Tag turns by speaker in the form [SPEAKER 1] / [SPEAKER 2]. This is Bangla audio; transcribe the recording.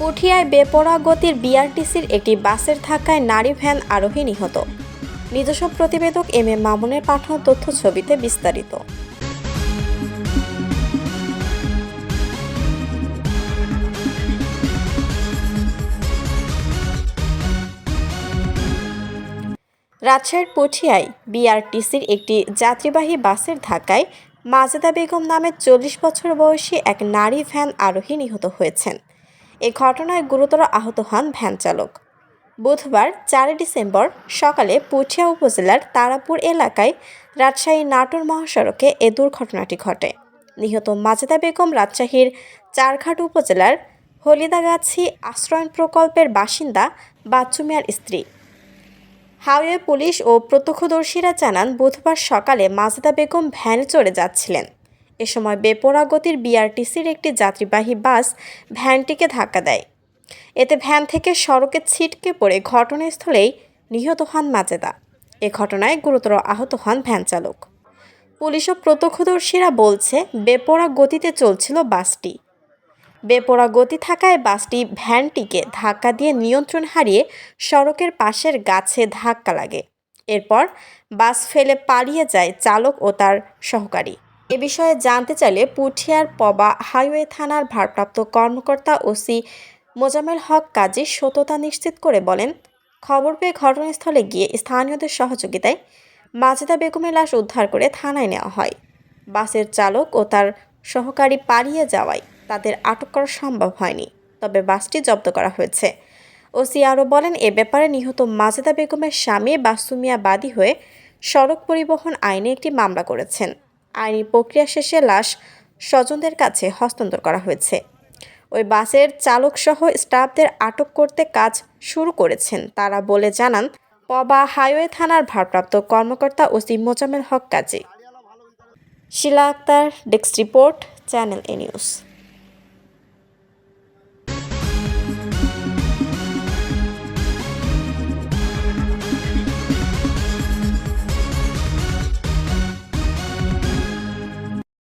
[SPEAKER 1] পুঠিয়ায় বেপরা গতির বিআরটিসির একটি বাসের ধাক্কায় নারী ভ্যান আরোহী নিহত। নিজস্ব প্রতিবেদক এম এ মামুনের পাঠানো তথ্য ছবিতে বিস্তারিত। রাজশাহীর পুঠিয়ায় বিআরটিসির একটি যাত্রীবাহী বাসের ধাক্কায় মাজেদা বেগম নামে চল্লিশ বছর বয়সী এক নারী ভ্যান আরোহী নিহত হয়েছেন। এ ঘটনায় গুরুতর আহত হন ভ্যান চালক। বুধবার চারই ডিসেম্বর সকালে পুঠিয়া উপজেলার তারাপুর এলাকায় রাজশাহী নাটোর মহাসড়কে এ দুর্ঘটনাটি ঘটে। নিহত মাজেদা বেগম রাজশাহীর চারঘাট উপজেলার হলিদাগাছি আশ্রয়ণ প্রকল্পের বাসিন্দা বাচ্চু মিয়ার স্ত্রী। হাইওয়ে পুলিশ ও প্রত্যক্ষদর্শীরা জানান, বুধবার সকালে মাজেদা বেগম ভ্যানে চড়ে যাচ্ছিলেন। এ সময় বেপরোয়া গতির বিআরটিসির একটি যাত্রীবাহী বাস ভ্যানটিকে ধাক্কা দেয়। এতে ভ্যান থেকে সড়কে ছিটকে পড়ে ঘটনাস্থলেই নিহত হন মাজেদা। এ ঘটনায় গুরুতর আহত হন ভ্যান চালক। পুলিশ ও প্রত্যক্ষদর্শীরা বলছে বেপরোয়া গতিতে চলছিল বাসটি। বেপরোয়া গতি থাকায় বাসটি ভ্যানটিকে ধাক্কা দিয়ে নিয়ন্ত্রণ হারিয়ে সড়কের পাশের গাছে ধাক্কা লাগে। এরপর বাস ফেলে পালিয়ে যায় চালক ও তার সহকারী। এ বিষয়ে জানতে চাইলে পুঠিয়ার পবা হাইওয়ে থানার ভারপ্রাপ্ত কর্মকর্তা ওসি মোজামেল হক কাজী সততা নিশ্চিত করে বলেন, খবর পেয়ে ঘটনাস্থলে গিয়ে স্থানীয়দের সহযোগিতায় মাজেদা বেগমের লাশ উদ্ধার করে থানায় নেওয়া হয়। বাসের চালক ও তার সহকারী পালিয়ে যাওয়ায় তাদের আটক করা সম্ভব হয়নি, তবে বাসটি জব্দ করা হয়েছে। ওসি আরও বলেন, এ ব্যাপারে নিহত মাজেদা বেগমের স্বামী বাসুমিয়া বাদী হয়ে সড়ক পরিবহন আইনে একটি মামলা করেছেন। আইনি প্রক্রিয়া শেষে লাশ স্বজনদের কাছে হস্তান্তর করা হয়েছে। ওই বাসের চালকসহ স্টাফদের আটক করতে কাজ শুরু করেছেন। তারা বলে জানান, পবা হাইওয়ে থানার ভারপ্রাপ্ত কর্মকর্তা OC Mozammel Haque Kazi. Shila Akter, desk report, channel A news.